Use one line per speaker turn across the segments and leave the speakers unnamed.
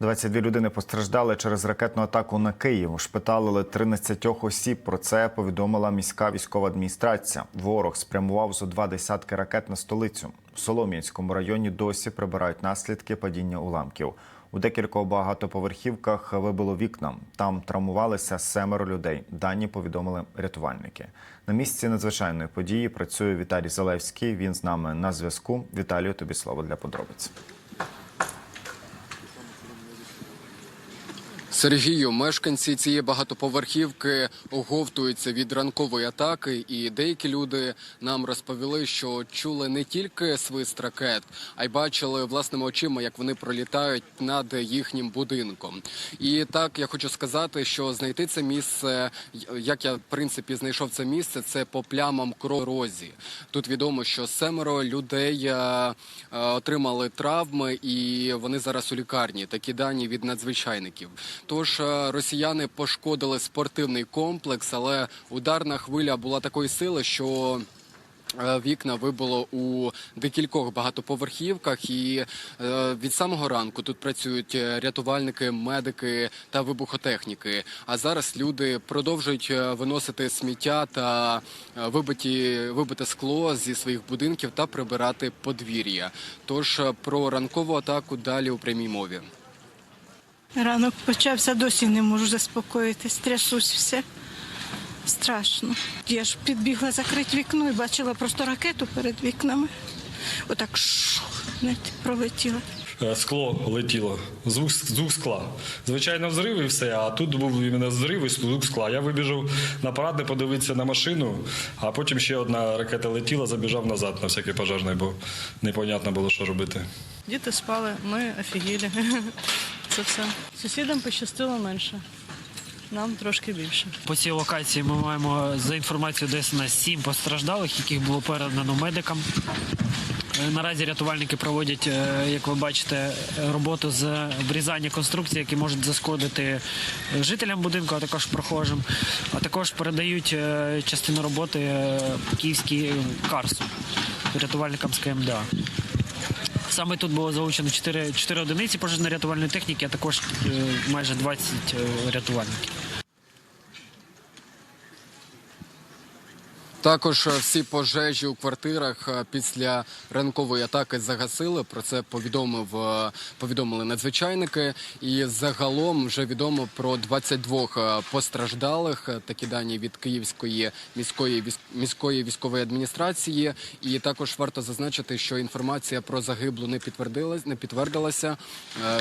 22 людини постраждали через ракетну атаку на Київ. Шпиталили 13 осіб. Про це повідомила міська військова адміністрація. Ворог спрямував зо два десятки ракет на столицю. В Солом'янському районі досі прибирають наслідки падіння уламків. У декількох багатоповерхівках вибило вікна. Там травмувалися семеро людей. Дані повідомили рятувальники. На місці надзвичайної події працює Віталій Залевський. Він з нами на зв'язку. Віталію, тобі слово для подробиць.
Сергію, мешканці цієї багатоповерхівки оговтуються від ранкової атаки, і деякі люди нам розповіли, що чули не тільки свист ракет, а й бачили власними очима, як вони пролітають над їхнім будинком. І так я хочу сказати, що знайти це місце, як я в принципі знайшов це місце, це по плямам корозі. Тут відомо, що семеро людей е, е, отримали травми, і вони зараз у лікарні. Такі дані від надзвичайників. Тож е, росіяни пошкодили спортивний комплекс, але ударна хвиля була такої сили, що е, Вікна вибило у декількох багатоповерхівках, і е, від самого ранку тут працюють рятувальники, медики та вибухотехніки. А зараз люди продовжують виносити сміття та вибиті вибите скло зі своїх будинків та прибирати подвір'я. Тож про ранкову атаку далі у прямій мові.
Ранок почався, досі не можу заспокоїтись, трясусь все. Страшно. Я ж підбігла закрити вікно і бачила просто ракету перед вікнами. Отак шух, пролетіла.
Е, Скло летіло, звук, звук скла. Звичайно, взрив і все, а тут був іменно взрив і звук скла. Я вибіжав на парадне подивитися на машину, а потім ще одна ракета летіла, забіжав назад на всякий пожежний, бо непонятно було, що робити.
Діти спали, ми офігілі. Це все. Сусідам пощастило менше. Нам трошки більше.
По цій локації ми маємо за інформацією десь на сім постраждалих, яких було передано медикам. Е, Наразі рятувальники проводять, е, як ви бачите, роботу з обрізання конструкцій, які можуть зашкодити жителям будинку, а також прохожим. А також передають е, частину роботи е, київській Карсу рятувальникам з КМДА. Саме тут було залучено 4, 4 одиниці пожежно-рятувальної техніки, а також е, майже 20 е, рятувальників.
Також е, всі пожежі у квартирах е, після ранкової атаки загасили. Про це повідомив е, повідомили надзвичайники. І загалом вже відомо про 22 е, постраждалих. Такі дані від Київської міської міської військової адміністрації. І також варто зазначити, що інформація про загиблу не підтвердилась, не підтвердилася.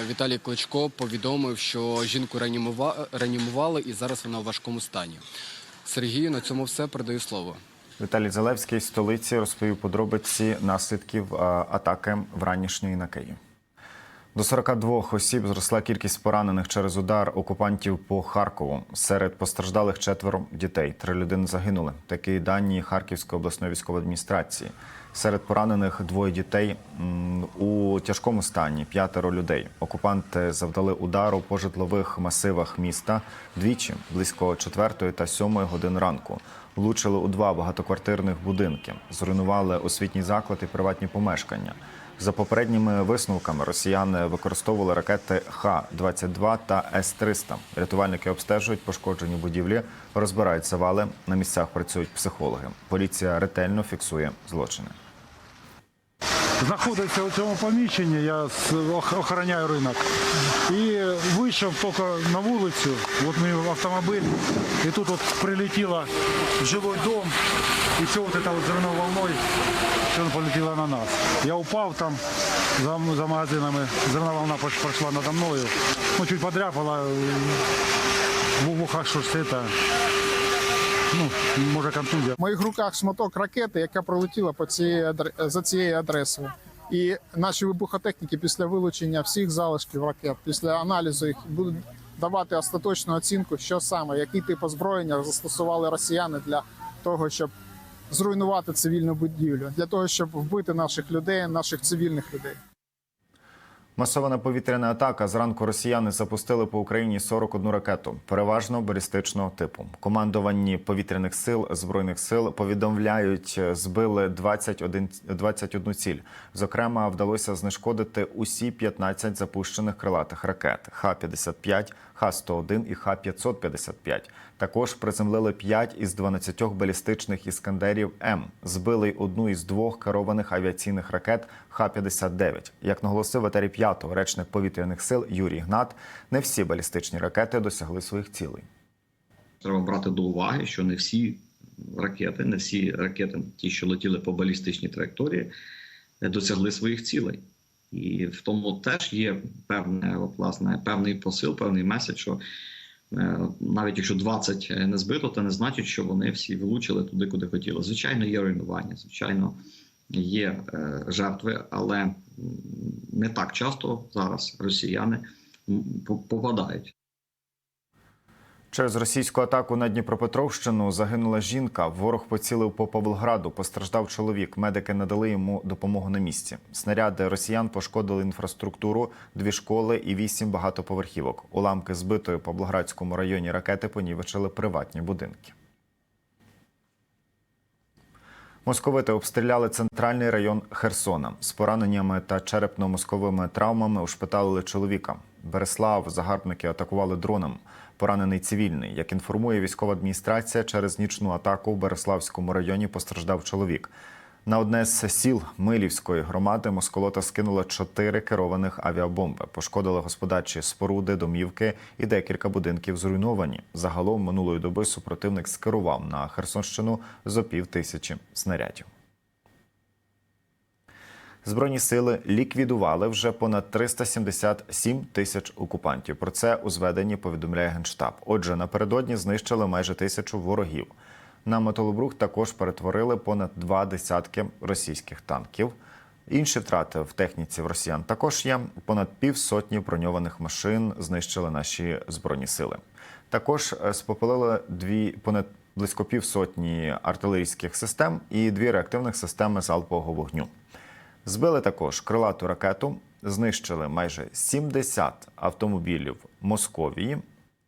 Віталій Кличко повідомив, що жінку реанімува- реанімували, і зараз вона у важкому стані. Сергію, на цьому все передаю слово.
Віталій Залевський з столиці розповів подробиці наслідків а, атаки вранішньої на Київ. До 42 осіб зросла кількість поранених через удар окупантів по Харкову. Серед постраждалих четверо дітей. Три людини загинули. Такі дані Харківської обласної військової адміністрації. Серед поранених двоє дітей у тяжкому стані. П'ятеро людей. Окупанти завдали удару по житлових масивах міста двічі близько 4 та 7 годин ранку. Влучили у два багатоквартирних будинки, зруйнували освітній заклад і приватні помешкання. За попередніми висновками росіяни використовували ракети Х-22 та С-300. Рятувальники обстежують пошкоджені будівлі, розбирають завали. На місцях працюють психологи. Поліція ретельно фіксує злочини.
знаходиться у цьому поміщенні, я охороняю ринок. І вийшов тільки на вулицю, от мій автомобіль, і тут от прилетіло в жилой дом, і все вот это вот взрывной волной, все полетіло на нас. Я упав там за, за магазинами, взрывная волна пройшла надо мною, ну чуть подряпала, в вухах щось це, ну, може контузія.
В моїх руках шматок ракети, яка пролетіла по цієї адр- за цією адресою. І наші вибухотехніки після вилучення всіх залишків ракет, після аналізу їх будуть давати остаточну оцінку, що саме, який тип озброєння застосували росіяни для того, щоб зруйнувати цивільну будівлю, для того, щоб вбити наших людей, наших цивільних людей.
Масована повітряна атака. Зранку росіяни запустили по Україні 41 ракету, переважно балістичного типу. Командуванні повітряних сил збройних сил повідомляють, збили 21, 21 ціль. Зокрема, вдалося знешкодити усі 15 запущених крилатих ракет Х-55, Х-101 і Х-555. Також приземлили 5 із 12 балістичних іскандерів М. Збили одну із двох керованих авіаційних ракет Х-59. Як наголосив етері 5-го речник повітряних сил Юрій Гнат, не всі балістичні ракети досягли своїх цілей.
Треба брати до уваги, що не всі ракети, не всі ракети, ті, що летіли по балістичній траєкторії, досягли своїх цілей. І в тому теж є певне, власне, певний посил, певний меседж, що е, навіть якщо 20 не збито, це не значить, що вони всі влучили туди, куди хотіли. Звичайно, є руйнування, звичайно, є е, жертви, але не так часто зараз росіяни попадають.
Через російську атаку на Дніпропетровщину загинула жінка. Ворог поцілив по Павлограду. Постраждав чоловік. Медики надали йому допомогу на місці. Снаряди росіян пошкодили інфраструктуру, дві школи і вісім багатоповерхівок. Уламки збитої в Павлоградському районі ракети понівечили приватні будинки. Московити обстріляли центральний район Херсона з пораненнями та черепно-мозковими травмами ушпиталили чоловіка. Береслав загарбники атакували дроном. Поранений цивільний. Як інформує військова адміністрація, через нічну атаку в Береславському районі постраждав чоловік. На одне з сіл Милівської громади Москолота скинула чотири керованих авіабомби. Пошкодили господарчі споруди, домівки і декілька будинків зруйновані. Загалом минулої доби супротивник скерував на Херсонщину зо пів тисячі снарядів. Збройні сили ліквідували вже понад 377 тисяч окупантів. Про це у зведенні повідомляє генштаб. Отже, напередодні знищили майже тисячу ворогів. На металобрух також перетворили понад два десятки російських танків. Інші втрати в техніці в росіян також є. Понад півсотні броньованих машин знищили наші збройні сили. Також е, спопилили дві понад близько півсотні артилерійських систем і дві реактивних системи залпового вогню. Збили також крилату ракету, знищили майже 70 автомобілів Московії.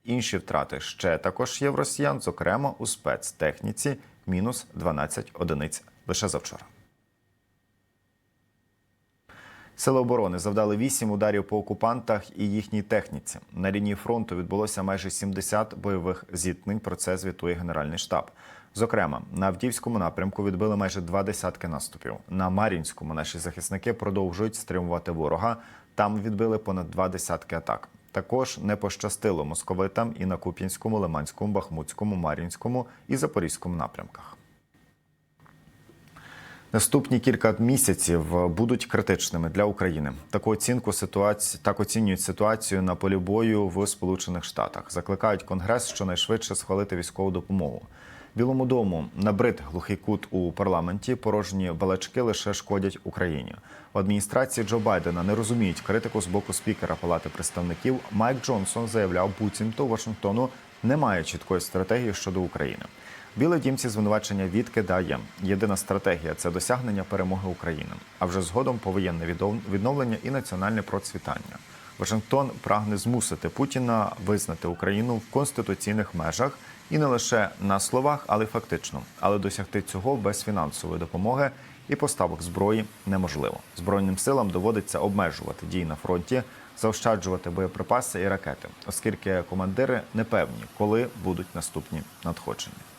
Інші втрати ще також є в росіян, зокрема у спецтехніці мінус 12 одиниць лише завчора. Сили оборони завдали 8 ударів по окупантах і їхній техніці. На лінії фронту відбулося майже 70 бойових зіткнень. Про це звітує Генеральний штаб. Зокрема, на Авдіївському напрямку відбили майже два десятки наступів. На Мар'їнському наші захисники продовжують стримувати ворога. Там відбили понад два десятки атак. Також не пощастило московитам і на Куп'янському, Лиманському, Бахмутському, Мар'їнському і Запорізькому напрямках. Наступні кілька місяців будуть критичними для України. Таку оцінку ситуації так оцінюють ситуацію на полі бою в Сполучених Штатах. Закликають Конгрес щонайшвидше схвалити військову допомогу. Білому дому набрид глухий кут у парламенті. Порожні балачки лише шкодять Україні. В адміністрації Джо Байдена не розуміють критику з боку спікера Палати представників. Майк Джонсон заявляв, буцімто Вашингтону немає чіткої стратегії щодо України. Білий дім ці звинувачення відкидає. Єдина стратегія це досягнення перемоги України, а вже згодом повоєнне відновлення і національне процвітання. Вашингтон прагне змусити Путіна визнати Україну в конституційних межах і не лише на словах, але й фактично. Але досягти цього без фінансової допомоги і поставок зброї неможливо. Збройним силам доводиться обмежувати дії на фронті, заощаджувати боєприпаси і ракети, оскільки командири не певні, коли будуть наступні надходження.